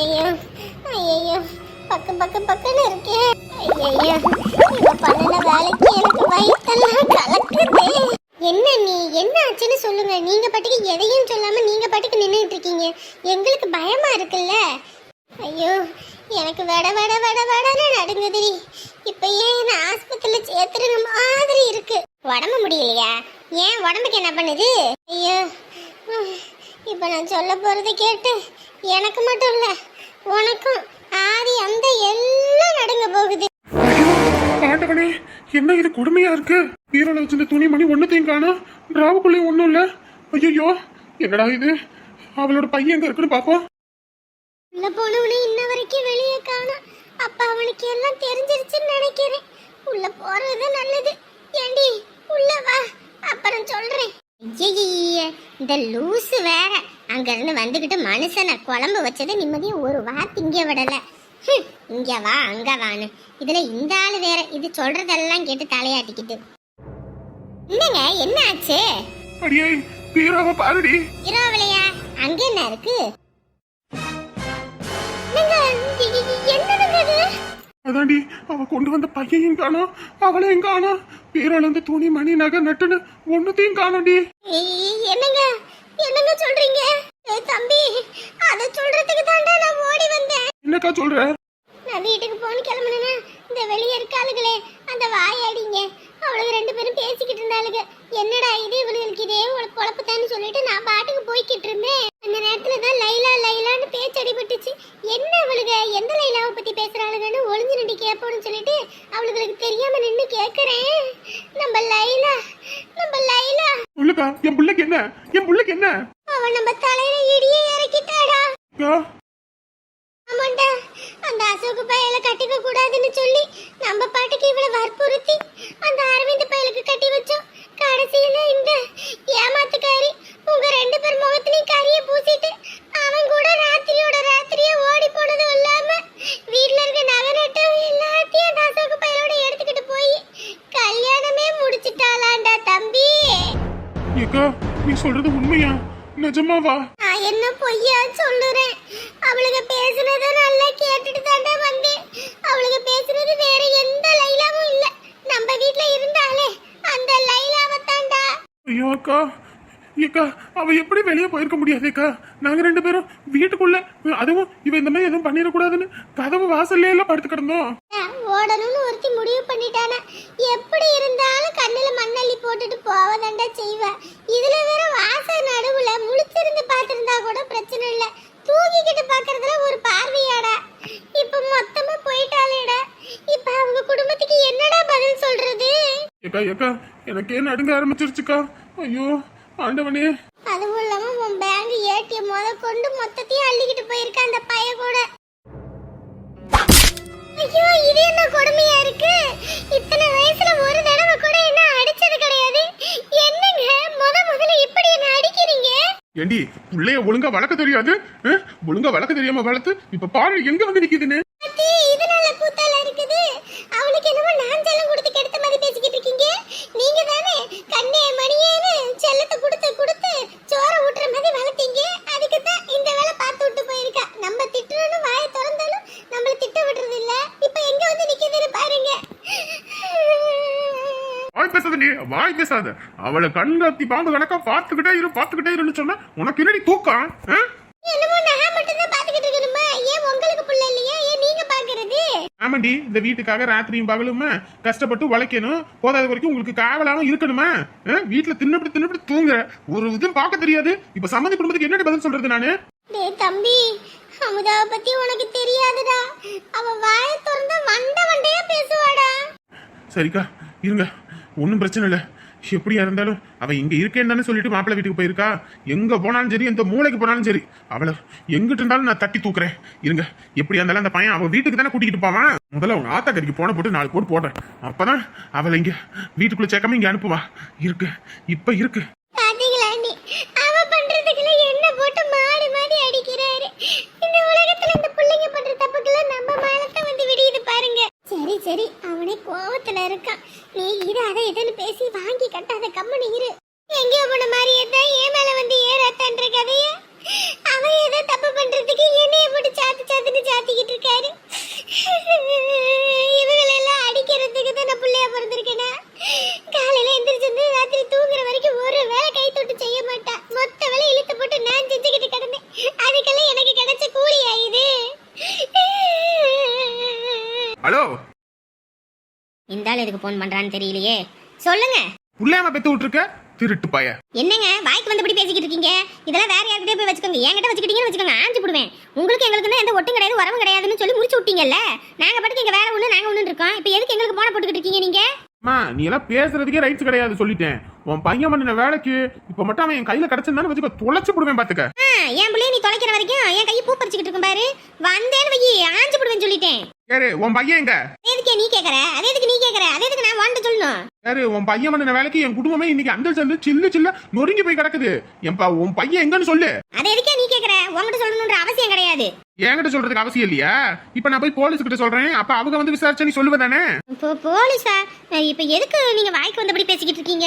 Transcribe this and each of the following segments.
ஐயோ ஐயோ பக்கு பக்கு பக்குன்னு இருக்கேன் ஐயோ இவ பண்ணின வேலைக்கு எனக்கு வயிற்றெல்லாம் கலக்குது. என்ன நீ என்ன ஆச்சுன்னு சொல்லுங்க. நீங்க பாட்டுக்கு எதையும் சொல்லாம நீங்க பாட்டுக்கு நின்றுட்டு இருக்கீங்க. எங்களுக்கு பயமா இருக்குல்ல? ஐயோ எனக்கு வட வட வட வடன்னு நடுங்குதுடி. இப்போ ஏன் நான் ஆஸ்பத்திரியில சேர்த்துருங்க மாதிரி இருக்கு. உடம்பு முடியலையா? ஏன் உடம்புக்கு என்ன பண்ணுது? ஐயோ இப்ப நான் சொல்ல போறதை கேட்டு எனக்கு மட்டும் இல்ல உனக்கும் ஆதி அந்த எல்லாம் நடுங்க போகுது. ஆண்டவனே என்ன இது கொடுமையா இருக்கு? பீரோல வச்சிருந்த துணி மணி ஒன்னத்தையும் காணும் டிராவுக்குள்ளேயும் ஒண்ணும் இல்ல? ஐயோ என்னடா இது? அவளோட பையன் எங்க இருக்குன்னு பாப்போம். உள்ள போனவனே இன்ன வரைக்கும் வெளியே காணோம் அப்ப அவனுக்கு எல்லாம் தெரிஞ்சிருச்சுன்னு நினைக்கிறேன். உள்ள போறது நல்லது. ஏண்டி உள்ள வா அப்புறம் சொல்றேன் ஐயையே, இந்த லூசு வேற. அங்க இருந்து வந்துகிட்டு மனுஷனை குழம்பு வச்சதை நிம்மதியா ஒரு வா திங்க விடல. இங்க வா அங்க வான்னு. இதுல இந்த ஆளு வேற. இது சொல்றதெல்லாம் கேட்டு தலையாட்டிக்கிட்டு. என்னங்க என்ன ஆச்சு? அடியே பீரோவை பாருடி. இரவுலையா அங்க என்ன இருக்கு? அதாண்டி அவ கொண்டு வந்த பையையும் காணோம். அவளையும் காணோம். பீரோல இருந்து துணி மணி நகை நட்டுன்னு ஒன்னத்தையும் காணோண்டி. ஏய், என்னங்க? என்னங்க சொல்றீங்க? ஏய் தம்பி அத சொல்றதுக்கு தாண்டா நான் ஓடி வந்தேன். என்னக்கா சொல்ற? நான் வீட்டுக்கு போன்னு கிளம்புனேன்னா இந்த வெளியே இருக்காளுகளே அந்த வாயாடிங்க அவளுக்கு ரெண்டு பேரும் பேசிக்கிட்டு இருந்தாளுங்க என்னடா இது? இவளுக்கு இதே ஒரு பொழப்புத்தான்னு சொல்லிட்டு நான் பாட்டுக்கு போய்கிட்டு இருந்தேன். அந்த நேரத்துல தான் லைலா லைலான்னு பேச்சு அடிபட்டுச்சு என்ன எந்த லைலாவை பத்தி பேசுறாளுங்கன்னு ஒளிஞ்சு நின்று கேட்போம்னு சொல்லிட்டு அவளுங்களுக்கு தெரியாம நின்று கேட்கறேன். நம்ம லைலா நம்ம லைலா. உள்ளக்கா என் பிள்ளைக்கு என்ன? என் பிள்ளைக்கு என்ன? அவன் நம்ம தலையில இடியே இறக்கிட்டாடா. ஆமாண்டா அந்த அசோக் பயல கட்டிக்க கூடாதுன்னு சொல்லி நம்ம பாட்டுக்கு இவள வற்புறுத்தி அந்த அரவிந்த் பயலுக்கு கட்டி வச்சோம். கடைசியில இந்த ஏமாத்துக்காரி உங்க ரெண்டு பேர் முகத்திலையும் சொல்றது உண்மையா? நிஜமாவா? நான் என்ன பொய்யா சொல்லுறேன்? அவளுக்கு பேசுனத நல்லா கேட்டுட்டு தாண்டா வந்தேன். அவளுக்கு பேசுனது வேற எந்த லைலாவும் இல்ல. நம்ம வீட்ல இருந்தாலே அந்த லைலாவை தாண்டா ஐயோ அக்கா. ஏக்கா அவ எப்படி வெளியே போயிருக்க முடியாதேக்கா நாங்க ரெண்டு பேரும் வீட்டுக்குள்ள அதுவும் இவ இந்த மாதிரி எதுவும் பண்ணிடக்கூடாதுன்னு கதவு வாசல்ல எல்லாம் படுத்து கிடந்தோம். ஓடணும்னு ஒருத்தி முடிவு பண்ணிட்டானா. எப்படி இருந்தாலும் கண்ணுல மண்ணள்ளி போட்டுட்டு போவதாண்டா செய்வ. இதுல வேற வாசல் நடுவுல முழிச்சிருந்து பார்த்திருந்தா கூட பிரச்சனை இல்ல. தூங்கிக்கிட்டு பாக்குறதுல ஒரு பார்வையாடா. இப்ப மொத்தமா போயிட்டாளேடா. இப்ப அவங்க குடும்பத்துக்கு என்னடா பதில் சொல்றது? ஏக்கா ஏக்கா எனக்கே நடுங்க ஆரம்பிச்சிருச்சுக்கா. ஐயோ ஆண்டவனே. அதுவும் இல்லாம உன் பேங்க் ஏடிஎம் முத கொண்டு மொத்தத்தையும் அள்ளிக்கிட்டு போயிருக்க அந்த பைய கூட. ஐயோ இது என்ன கொடுமையா இருக்கு? இத்தனை வயசுல ஒரு தடவை கூட என்ன அடிச்சது கிடையாது? என்னங்க? முத முதல்ல இப்படி என்ன அடிக்கிறீங்க? ஏண்டி பிள்ளைய ஒழுங்கா வளர்க்க தெரியாது? ஒழுங்கா வளர்க்க தெரியாம வளர்த்து இப்ப பாரு எங்க வந்து நிக்குதுன்னு அத்தி, இது நல்ல கூத்தால இருக்குது அவளுக்கு என்னமோ நான் செல்லம் கொடுத்து கெடுத்த மாதிரி பேசிக்கிட்டு இருக்கீங்க நீங்க தானே கண்ணே மணியேன்னு செல்லத்தை கொடுத்து கொடுத்து சோற ஊட்டுற மாதிரி வளர்த்தீங்க அதுக்கு தான் இந்த வேலை பார்த்து விட்டு போயிருக்கா நம்ம திட்டுறோம் வாயை திறந்தாலும் நம்மள திட்ட விடுறது இல்ல இப்ப எங்க வந்து நிக்குதுன்னு பாருங்க வாய் பேசாத நீ வாய் பேசாத. அவளை கண்காத்தி பாம்பு கணக்கா பாத்துக்கிட்டே இரு பாத்துக்கிட்டே இருன்னு சொன்னா உனக்கு என்னடி தூக்கம்? ஆமாண்டி இந்த வீட்டுக்காக ராத்திரியும் பகலுமா கஷ்டப்பட்டு உழைக்கணும். போதாத வரைக்கும் உங்களுக்கு காவலாவும் இருக்கணுமா? வீட்டுல தின்னப்படி தின்னப்படி தூங்குற ஒரு இதுவும் பார்க்க தெரியாது. இப்ப சம்மந்தி குடும்பத்துக்கு என்னடி பதில் சொல்றது நானு? தம்பி அமுதாவை பத்தி உனக்கு தெரியாதுடா. அவ வாயை திறந்தா மண்டை மண்டையா பேசுவாடா. சரிக்கா இருங்க. ஒன்றும் பிரச்சனை இல்லை. எப்படியா இருந்தாலும் அவள் இங்கே இருக்கேன்னு தானே சொல்லிட்டு மாப்பிள்ளை வீட்டுக்கு போயிருக்கா? எங்கே போனாலும் சரி எந்த மூளைக்கு போனாலும் சரி. அவளை எங்கிட்டு இருந்தாலும் நான் தட்டி தூக்குறேன். இருங்க எப்படியா இருந்தாலும் அந்த பையன் அவன் வீட்டுக்கு தானே கூட்டிகிட்டு போவான்? முதல்ல அவங்க ஆத்தா கறிக்கு போன போட்டு நாலு போட்டு போடுறேன். அப்பதான் அவளை இங்கே வீட்டுக்குள்ளே சேர்க்காம இங்கே அனுப்புவா. இருக்கு இப்போ இருக்கு. சரி. அவனே கோவத்துல இருக்கான் நீ இரு அதை இதுன்னு பேசி வாங்கி கட்டாத கம்மனு இரு. எங்கேயோ போன மாதிரி ஏதா ஏன் மேல வந்து ஏறாத்தான் கதைய அவன் ஏதோ தப்பு பண்றதுக்கு என்னைய போட்டு சாத்து சாத்துன்னு சாத்திக்கிட்டு இருக்காரு. இவங்களெல்லாம் அடிக்கிறதுக்கு தான் நான் பிள்ளைய பிறந்திருக்கேனா? காலையில எந்திரிச்சு வந்து ராத்திரி தூங்குற வரைக்கும் ஒரு வேலை கை தொட்டு செய்ய மாட்டான் மொத்த வேலை இழுத்து போட்டு நான் செஞ்சுக்கிட்டு கிடந்தேன். அதுக்கெல்லாம் எனக்கு கிடைச்ச கூலி இது ஹலோ இந்த ஆள் எதுக்கு ஃபோன் பண்றான்னு தெரியலையே. சொல்லுங்க. புள்ளையாம பெத்து விட்டுருக்க? திருட்டு பாய. என்னங்க? வாய்க்கு வந்தபடி பேசிக்கிட்டு இருக்கீங்க? இதெல்லாம் வேற யார்கிட்டயே போய் வச்சுக்கோங்க. என்கிட்ட வச்சுக்கிட்டீங்கன்னு வச்சுக்கோங்க. ஆஞ்சு போடுவேன். உங்களுக்கு எங்களுக்கு எந்த ஒட்டும் கிடையாது உறவும் கிடையாதுன்னு சொல்லி முடிச்சு விட்டீங்கல்ல? நாங்க பாட்டுக்கு இங்க வேற ஒண்ணு நாங்க ஒண்ணு இருக்கோம். இப்போ எதுக்கு எங்களுக்கு போன போட்டுக்கிட்டு இருக்கீங்க நீங்க? அம்மா நீ எல்லாம் பேசுறதுக்கே ரைட்ஸ் கிடையாது சொல்லிட்டேன். உன் பையன் பண்ணின வேலைக்கு இப்ப மட்டும் அவன் என் கையில கிடைச்சிருந்தானு வச்சுக்க தொலைச்சு போடுவேன் பாத்துக்க. என் பிள்ளைய நீ தொலைக்கிற வரைக்கும் என் கையை பூ பறிச்சுக்கிட்டு இருக்கும் பாரு. வந்தேன்னு வையி ஆஞ்சு போடுவேன்னு சொல்லிட்டேன். யாரு? உன் பையன் எங்க? எதுக்கு நீ கேக்குற? அதே எதுக்கு நீ கேக்குற? அதே எதுக்கு நான் வாண்ட சொல்லணும்? யாரு? உன் பையன் பண்ணின வேலைக்கு என் குடும்பமே இன்னைக்கு அந்த சேர்ந்து சில்லு சில்ல நொறுங்கி போய் கிடக்குது. என் உன் பையன் எங்கன்னு சொல்லு. அதே எதுக்கே நீ கேக்குற? உன்கிட்ட சொல்லணுன்ற அவசியம் கிடையாது. என்கிட்ட சொல்றதுக்கு அவசியம் இல்லையா? இப்ப நான் போய் போலீஸ் கிட்ட சொல்றேன். அப்ப அவங்க வந்து விசாரிச்சா நீ சொல்லுவதானே இப்போ போலீஸா? இப்போ எதுக்கு நீங்க வாய்க்கு வந்தபடி பேசிக்கிட்டு இருக்கீங்க?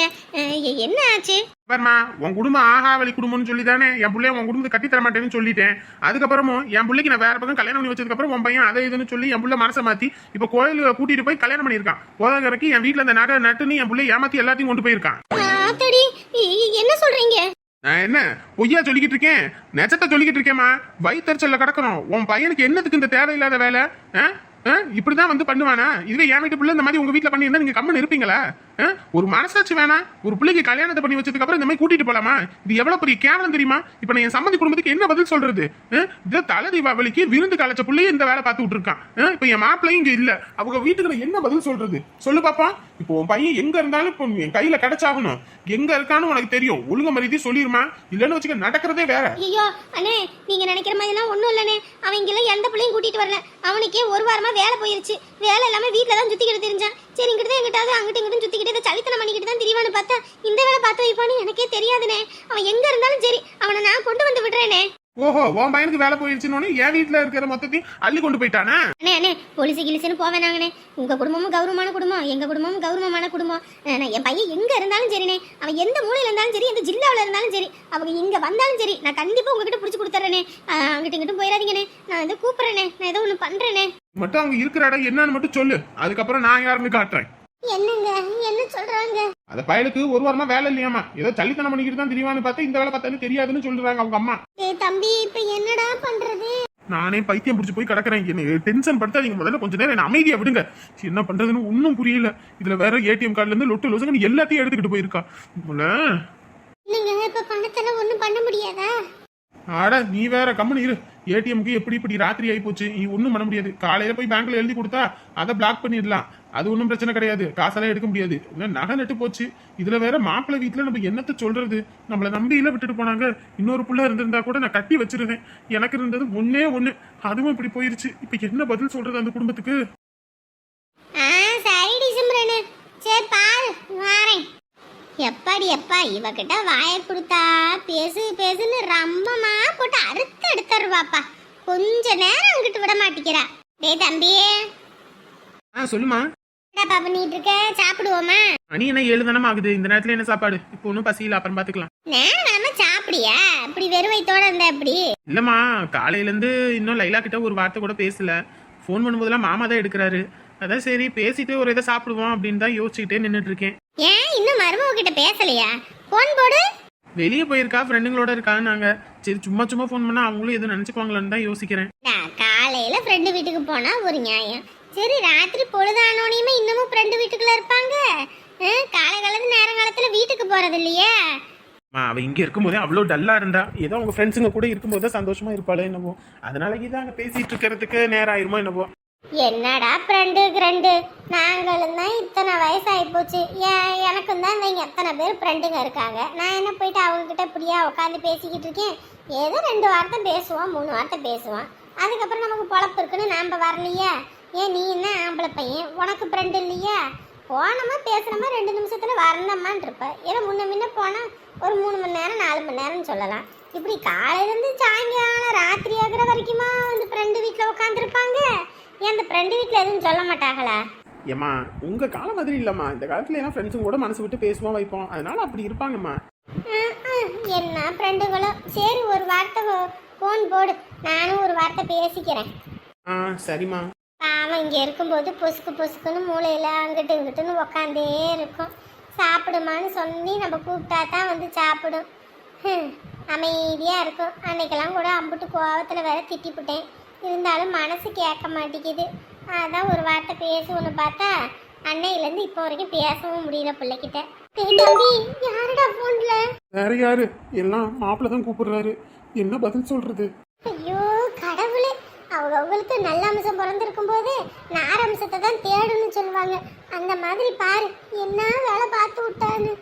என்ன ஆச்சு? பாருமா உன் குடும்பம் ஆகாவளி குடும்பம்னு சொல்லி தானே என் பிள்ளைய உன் குடும்பத்தை கட்டி தர மாட்டேன்னு சொல்லிட்டேன். அதுக்கப்புறமும் என் பிள்ளைக்கு நான் வேற பக்கம் கல்யாணம் பண்ணி வச்சதுக்கு அப்புறம் உன் பையன் அதை இதுன்னு சொல்லி என் பிள்ளை மனசை மாத்தி இப்ப கோயிலுக்கு கூட்டிட்டு போய் கல்யாணம் பண்ணியிருக்கான். போதகரைக்கு என் வீட்டுல அந்த நகை நட்டுன்னு என் பிள்ளை ஏமாத்தி எல்லாத்தையும் கொண்டு போயிருக்கான். என்ன சொல்றீங்க? நான் என்ன பொய்யா சொல்லிக்கிட்டு இருக்கேன்? நெச்சத்தை சொல்லிக்கிட்டு இருக்கேம்மா. வயிற்றுச்சல்ல கிடக்குறோம் உன் பையனுக்கு என்னத்துக்கு இந்த தேவையில்லாத வேலை? ஆ? ஆ? இப்படிதான் வந்து பண்ணுவானா? இதுவே என் வீட்டு பிள்ளை இந்த மாதிரி உங்க வீட்டில் பண்ணியிருந்தா நீங்க கம்மன் இருப்பீங்களா? ஒரு மனசாட்சி வேணா ஒரு பிள்ளைக்கு கல்யாணத்தை பண்ணி வச்சதுக்கு அப்புறம் இந்த மாதிரி கூட்டிட்டு போலாமா? இது எவ்வளவு பெரிய கேவலம் தெரியுமா? இப்ப நான் என் சம்மந்தி குடும்பத்துக்கு என்ன பதில் சொல்றது? ஆ? தலை தீபாவளிக்கு விருந்து கலைச்ச பிள்ளைய இந்த வேலை பார்த்து விட்டுருக்கான் ஆ? இப்ப என் மாப்பிள்ளையும் இங்க இல்ல. அவங்க வீட்டுக்கு என்ன பதில் சொல்றது? சொல்லு பாப்பா. இப்போ உன் பையன் எங்க இருந்தாலும் இப்போ என் கையில கிடைச்சாகணும். எங்க இருக்கான்னு உனக்கு தெரியும். ஒழுங்க மரியாதை சொல்லிருமா? இல்லன்னு வச்சுக்க நடக்கிறதே வேற. ஐயோ அண்ணே நீங்க நினைக்கிற மாதிரிலாம் ஒண்ணும் இல்லனே அவன் இங்கெல்லாம் எந்த பிள்ளையும் கூட்டிட்டு வரல. அவனுக்கே ஒரு வாரமா வேலை போயிருச்சு. வேலை இல்லாம வீட்டுல தான் சுத்திக்கிட்டு தெரிஞ்சான். சரி இங்கிட்டு எங்கிட்டாவது அங்கிட்டு இங்கிட்டும் சுத்திக்கிட்டு இதை சலித்தனம் பண்ணிக்கிட்டு தான் திரிவான்னு பார்த்தா இந்த வேலை பார்த்து வைப்பான்னு எனக்கே தெரியாதுனே அவன் எங்க இருந்தாலும் சரி அவனை நான் கொண்டு வந்து விடுறேனே. ஓஹோ உன் பையனுக்கு வேலை போயிருச்சுன்னு என் வீட்டுல இருக்கிற மொத்தத்தையும் அள்ளி கொண்டு போயிட்டானா? அண்ணே அண்ணே போலீஸ் கிலிஸ்னு போவேனாங்கண்ணே. உங்க குடும்பமும் கௌரவமான குடும்பம் எங்க குடும்பமும் கௌரவமான குடும்பம். என் பையன் எங்க இருந்தாலும் சரிண்ணே. அவன் எந்த மூலையில இருந்தாலும் சரி எந்த ஜில்லாவில் இருந்தாலும் சரி அவங்க இங்க வந்தாலும் சரி நான் கண்டிப்பா உங்ககிட்ட பிடிச்சி கொடுத்துறேனே. அங்கிட்ட இங்கிட்டும் போயிடாதீங்கண்ணே. நான் வந்து கூப்பிடுறேனே நான் ஏதோ ஒன்று பண்றேனே. மட்டும் அவங்க இருக்கிற இடம் என்னன்னு மட்டும் சொல்லு. அதுக்கப்புறம் நான் யாருன்னு காட்டுறேன். என்னங்க? என்ன சொல்றாங்க? அந்த பயலுக்கு ஒரு வாரமா வேலை இல்லையாமா ஏதோ சல்லித்தனம் பண்ணிக்கிட்டு தான் தெரியுமான்னு பார்த்தா இந்த வேலை பார்த்தாலும் தெரியாதுன்னு சொல்றாங்க அவங்க அம்மா. ஏய் தம்பி இப்ப என்னடா பண்றது? நானே பைத்தியம் பிடிச்சி போய் கிடக்குறேன். என்ன டென்ஷன் படுத்தாதீங்க. முதல்ல கொஞ்ச நேரம் என்ன அமைதியா விடுங்க. என்ன பண்றதுன்னு ஒன்றும் புரியல. இதுல வேற ஏடிஎம் கார்டுல இருந்து லொட்டு லொசுங்க எல்லாத்தையும் எடுத்துக்கிட்டு போயிருக்கா. இல்லைங்க இப்ப பணத்தெல்லாம் ஒண்ணும் பண்ண முடியாதா? ஆட நீ வேற கம்மனு இரு. ஏடிஎம்க்கு எப்படி இப்படி ராத்திரி ஆகி போச்சு? நீ ஒன்றும் பண்ண முடியாது. காலையில் போய் பேங்க்கில் எழுதி கொடுத்தா அதை பிளாக் பண்ணிடலாம். அது ஒன்றும் பிரச்சனை கிடையாது. காசெல்லாம் எடுக்க முடியாது. இல்லை நகை நட்டு போச்சு. இதில் வேற மாப்பிள்ளை வீட்டில் நம்ம என்னத்தை சொல்கிறது நம்மளை நம்பியில் விட்டுட்டு போனாங்க. இன்னொரு புள்ள இருந்திருந்தா கூட நான் கட்டி வச்சிருவேன். எனக்கு இருந்தது ஒன்றே ஒன்று அதுவும் இப்படி போயிருச்சு. இப்போ என்ன பதில் சொல்கிறது அந்த குடும்பத்துக்கு ஆ சரிடி சிம்ரனு சரி பாரு வாரேன் எப்பாடி எப்பா இவகிட்ட வாயை கொடுத்தா? பேசு பேசுன்னு ரம்மமா போட்டு அறுத்து எடுத்துருவாப்பா. கொஞ்ச நேரம் அங்கிட்டு விட மாட்டேங்கிறா டேய் தம்பி. ஆ சொல்லுமா. என்னப்பா பண்ணிட்டு இருக்க சாப்பிடுவோமா? மணி என்ன ஏழு ஆகுது? இந்த நேரத்துல என்ன சாப்பாடு? இப்போ ஒன்றும் பசியில அப்புறம் பாத்துக்கலாம். நேரம் சாப்பிடியா? இப்படி வெறும் வயித்தோட இருந்தா எப்படி? இல்லம்மா காலையில இருந்து இன்னும் லைலா கிட்ட ஒரு வார்த்தை கூட பேசல. ஃபோன் பண்ணும்போதெல்லாம் மாமா தான் எடுக்கிறாரு. அதான் சரி பேசிட்டு ஒரு இதை சாப்பிடுவோம் அப்படின்னு தான் யோசிச்சுக்கிட்டே நின்றுட்டு இருக்கேன். ஏன் மருமக கிட்ட பேசலையா? போன் போடு. வெளியே போயிருக்கா ஃப்ரெண்டுங்களோட இருக்கான்னாங்க சரி சும்மா சும்மா ஃபோன் பண்ணா அவங்களும் எதுவும் நினைச்சுக்குவாங்களான்னு தான் யோசிக்கிறேன். நான் காலையில ஃப்ரெண்டு வீட்டுக்கு போனா ஒரு நியாயம். சரி ராத்திரி பொழுதானோனையுமே இன்னமும் ஃப்ரெண்டு வீட்டுக்குள்ள இருப்பாங்க? ஆ, காலை காலத்து நேரங்காலத்துல வீட்டுக்கு போறது இல்லையே? அவ இங்க இருக்கும்போதே அவ்வளோ டல்லா இருந்தா ஏதோ அவங்க ஃப்ரெண்ட்ஸுங்க கூட இருக்கும்போது சந்தோஷமா இருப்பாளே என்னவோ. அதனால இதான் அங்க பேசிட்டு இருக்கிறதுக்கு நேரம் ஆயிருமோ என்னவோ. என்னடா ஃப்ரெண்டு ஃப்ரெண்டு நாங்களும் தான் இத்தனை வயசாகி போச்சு ஏன் எனக்கும் தான் இந்த எத்தனை பேர் ஃப்ரெண்டுங்க இருக்காங்க. நான் என்ன போயிட்டு அவங்கக்கிட்ட இப்படியா உட்காந்து பேசிக்கிட்டு இருக்கேன்? ஏதோ ரெண்டு வார்த்தை பேசுவோம் மூணு வார்த்தை பேசுவோம் அதுக்கப்புறம் நமக்கு பொழப்பு இருக்குன்னு நாம் வரலையா. ஏன் நீ என்ன ஆம்பளை பையன்? உனக்கு ஃப்ரெண்டு இல்லையா? போனோமா பேசுனோமா ரெண்டு நிமிஷத்தில் வரணுமான் இருப்ப. ஏன்னா முன்ன முன்ன போனால் ஒரு மூணு மணி நேரம் நாலு மணி நேரம்னு சொல்லலாம். இப்படி காலையிலேருந்து சாயங்காலம் ராத்திரி ஆகிற வரைக்குமா வந்து ஃப்ரெண்டு வீட்டில் உட்காந்துருப்பாங்க ஏன் அந்த ஃப்ரெண்டு வீட்டில் எதுவும் சொல்ல மாட்டாங்களா? ஏம்மா உங்க காலம் மாதிரி இல்லம்மா. இந்த காலத்துல எல்லாம் ஃப்ரெண்ட்ஸுங்க கூட மனசு விட்டு பேசுவோம் வைப்போம். அதனால அப்படி இருப்பாங்கம்மா. என்ன ஃப்ரெண்டுகளோ சரி ஒரு வார்த்தை ஃபோன் போடு. நானும் ஒரு வார்த்தை பேசிக்கிறேன். ஆ சரிம்மா. பாவம் இங்கே இருக்கும்போது பொசுக்கு பொசுக்குன்னு மூளையில் அங்கிட்டு இங்கிட்டுன்னு உக்காந்தே இருக்கும். சாப்பிடுமான்னு சொல்லி நம்ம கூப்பிட்டா தான் வந்து சாப்பிடும். அமைதியாக இருக்கும். அன்னைக்கெல்லாம் கூட அம்புட்டு கோவத்தில் வேற திட்டிப்புட்டேன். இருந்தாலும் மனசு கேட்க மாட்டேங்குது. அதான் ஒரு வார்த்தை பேசுவோன்னு பார்த்தா அன்னையிலேருந்து இப்போ வரைக்கும் பேசவும் முடியல பிள்ளைகிட்ட. தம்பி யாருடா ஃபோன்ல வேற யாரு? எல்லாம் மாப்பிள்ள தான் கூப்பிடுறாரு. என்ன பதில் சொல்றது? ஐயோ கடவுளே. அவங்க அவங்களுக்கு நல்ல அம்சம் பிறந்திருக்கும் போது நார அம்சத்தை தான் தேடணும்னு சொல்லுவாங்க. அந்த மாதிரி பாரு என்ன வேலை பார்த்து விட்டான்னு.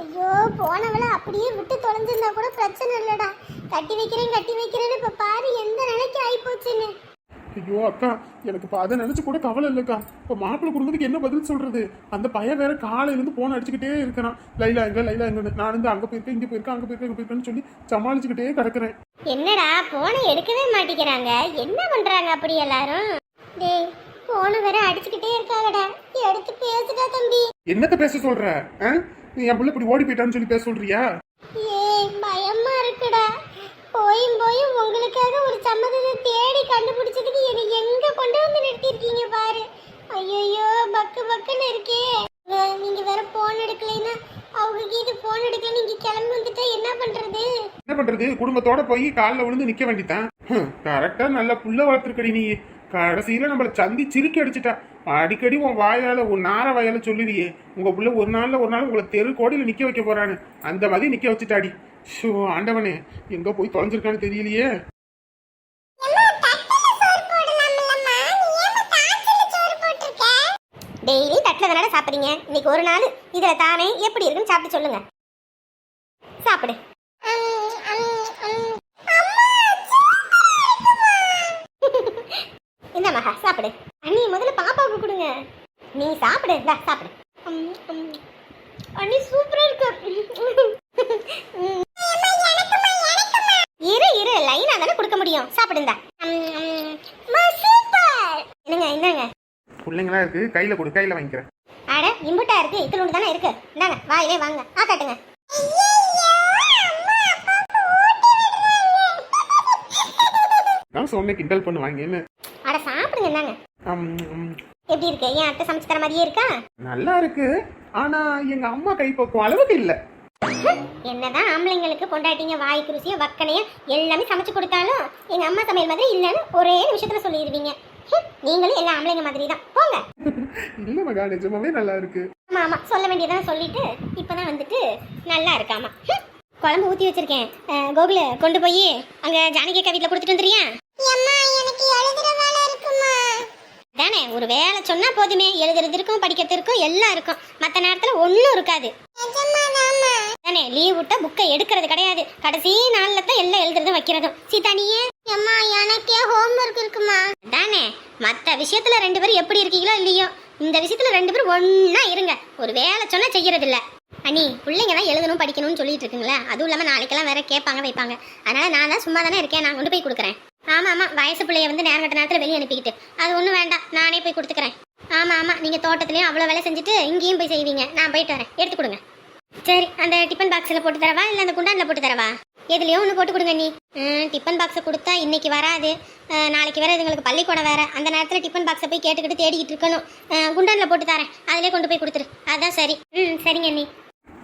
ஐயோ போனவளை அப்படியே விட்டு தொலைஞ்சிருந்தா கூட பிரச்சனை இல்லடா. கட்டி வைக்கிறேன் கட்டி வைக்கிறேன்னு இப்ப பாரு எந்த நிலைக்கு ஆயிப்போச்சுன்னு. ஐயோ அக்கா எனக்கு இப்போ அதை நினைச்சு கூட கவலை இல்லைக்கா. இப்போ மாப்பிள்ளை குடும்பத்துக்கு என்ன பதில் சொல்றது? அந்த பையன் வேற காலையில இருந்து போன் அடிச்சுக்கிட்டே இருக்கிறான். லைலா எங்க லைலா எங்க நான் வந்து அங்க போயிருக்கேன் இங்க போயிருக்கேன் அங்க போயிருக்கேன் இங்க போயிருக்கேன்னு சொல்லி சமாளிச்சுக்கிட்டே கிடக்குறேன். என்னடா போனை எடுக்கவே மாட்டேங்கிறாங்க. என்ன பண்றாங்க அப்படி எல்லாரும்? டேய் போனை வேற அடிச்சுக்கிட்டே இருக்காங்கடா. எடுத்து பேசுடா தம்பி. என்னத்த பேச சொல்ற? ஆ? நீ என் பிள்ளை இப்படி ஓடி போயிட்டான்னு சொல்லி பேச சொல்றியா? ஏய் பயமா இருக்குடா. போயும் போயும் உங்களுக்காக ஒரு சம்மதத்தை தேடி கண்டுபிடிச்சதுக்கு என்னை எங்க கொண்டு வந்து நிறுத்திருக்கீங்க பாரு. ஐயோ பக்கு பக்குன்னு இருக்கே. நீங்க வேற போன் எடுக்கலைன்னா அவங்க கீது போன் எடுக்கல நீங்க கிளம்பி வந்துட்டா என்ன பண்றது? என்ன பண்றது? குடும்பத்தோட போய் காலில் விழுந்து நிக்க வேண்டித்தான் கரெக்டா நல்ல புள்ள வளர்த்துருக்கடி நீ. கடைசியில நம்மள சந்தி சிரிக்கி அடிச்சிட்டா. அடிக்கடி உன் வாயால உன் நார வாயால சொல்லுவியே உங்க புள்ள ஒரு நாள்ல ஒரு நாள் உங்களை தெரு கோடியில நிக்க வைக்க போறான்னு. அந்த மாதிரி நிக்க வச்சுட்டாடி. ஷோ ஆண்டவனே எங்க போய் தொலைஞ்சிருக்கான்னு தெரியலையே. டெய்லி தட்டில் தானே சாப்பிட்றீங்க? இன்னைக்கு ஒரு நாள். இதில் தானே எப்படி இருக்குன்னு சாப்பிட்டு சொல்லுங்க. சாப்பிடு. இந்த மகா சாப்பிடு. அண்ணி முதல்ல பாப்பாவுக்கு கொடுங்க. நீ சாப்பிடு இந்தா சாப்பிடு. அண்ணி சூப்பரா இருக்கு. இரு இரு லைனா தானே கொடுக்க முடியும். சாப்பிடுங்க சூப்பர். என்னங்க என்னங்க? பிள்ளைங்களா இருக்கு கையில கொடு கையில வாங்கிக்கிறேன். அட இம்புட்டா இருக்கு இத்திலுண்டு தானே இருக்கு. இந்தாங்க வாயிலே வாங்க. ஆ காட்டுங்க. நான் சொன்னேன் கிண்டல் பண்ணுவாங்கன்னு சாப்பிடுங்க இந்தாங்க. எப்படி இருக்கு? என் அத்தை சமைச்சு தர மாதிரியே இருக்கா? நல்லா இருக்கு. ஆனா எங்க அம்மா கை பக்குவம் அளவுக்கு இல்ல. என்னதான் ஆம்பளைங்களுக்கு பொண்டாட்டிங்க வாய்க்கு ருசியா வக்கனையா எல்லாமே சமைச்சு கொடுத்தாலும் எங்க அம்மா சமையல் மாதிரி இல்லைன்னு ஒரே நிமிஷத்துல சொல்லிடுவீங்க. நீங்களும் எல்லா ஆம்பளைங்க மாதிரி தான் போங்க. இல்ல மகா நிஜமாவே நல்லா இருக்கு. ஆமா ஆமா சொல்ல வேண்டியதான் சொல்லிட்டு இப்பதான் வந்துட்டு நல்லா இருக்காமா? குழம்பு ஊத்தி வச்சிருக்கேன். கோகுல கொண்டு போய் அங்க ஜானகி அக்கா வீட்டுல கொடுத்துட்டு வந்துறியா தானே ஒரு வேலை சொன்னா போதுமே. எழுதுறது இருக்கும் படிக்கிறது இருக்கும் எல்லாம் இருக்கும். மத்த நேரத்துல ஒண்ணும் இருக்காது. தானே லீவ் விட்டா புக்கை எடுக்கிறது கிடையாது. கடைசி நாள்ல தான் எல்லாம் எழுதுறதும் வைக்கிறதும். சீதா நீயே அம்மா எனக்கே ஹோம்ஒர்க் இருக்குமா? தானே மத்த விஷயத்துல ரெண்டு பேரும் எப்படி இருக்கீங்களோ இல்லையோ இந்த விஷயத்துல ரெண்டு பேரும் ஒண்ணா இருங்க. ஒரு வேலை சொன்னா செய்யறது இல்ல அண்ணி பிள்ளைங்க தான் எழுதணும் படிக்கணும்னு சொல்லிட்டு இருக்குங்களே. அதுவும் இல்லாமல் நாளைக்கெல்லாம் வேற கேட்பாங்க வைப்பாங்க. அதனால நான் தான் சும்மா தானே இருக்கேன் நான் கொண்டு போய் கொடுக்குறேன். ஆமாம் ஆமாம் வயசு பிள்ளைய வந்து நேரம் கட்ட நேரத்தில் வெளியே அனுப்பிக்கிட்டு. அது ஒன்றும் வேண்டாம் நானே போய் கொடுத்துக்கிறேன். ஆமாம் ஆமாம் நீங்கள் தோட்டத்துலேயும் அவ்வளோ வேலை செஞ்சுட்டு இங்கேயும் போய் செய்வீங்க. நான் போயிட்டு வரேன் எடுத்து கொடுங்க. சரி அந்த டிஃபன் பாக்ஸில் போட்டு தரவா இல்லை அந்த குண்டானில் போட்டு தரவா? எதுலையோ ஒன்று போட்டு கொடுங்க நீ டிஃபன் பாக்ஸை கொடுத்தா இன்னைக்கு வராது. நாளைக்கு வேறு இதுங்களுக்கு பள்ளிக்கூடம் வேறு. அந்த நேரத்தில் டிஃபன் பாக்ஸை போய் கேட்டுக்கிட்டு தேடிக்கிட்டு இருக்கணும். குண்டானில் போட்டு தரேன். அதிலே கொண்டு போய் கொடுத்துரு. அதான் சரி. ம் சரிங்க நீ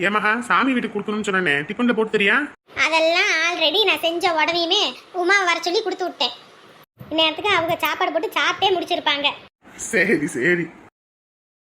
ஏமாஹா சாமி வீட்டுக்கு கொடுக்கணும்னு சொன்னேனே. டிஃபன்ல போட்டு தெரியா? அதெல்லாம் ஆல்ரெடி நான் செஞ்ச உடனேயுமே உமா வர சொல்லி கொடுத்து விட்டேன். இந்நேரத்துக்கு அவங்க சாப்பாடு போட்டு சாப்பிட்டே முடிச்சிருப்பாங்க. சரி சரி.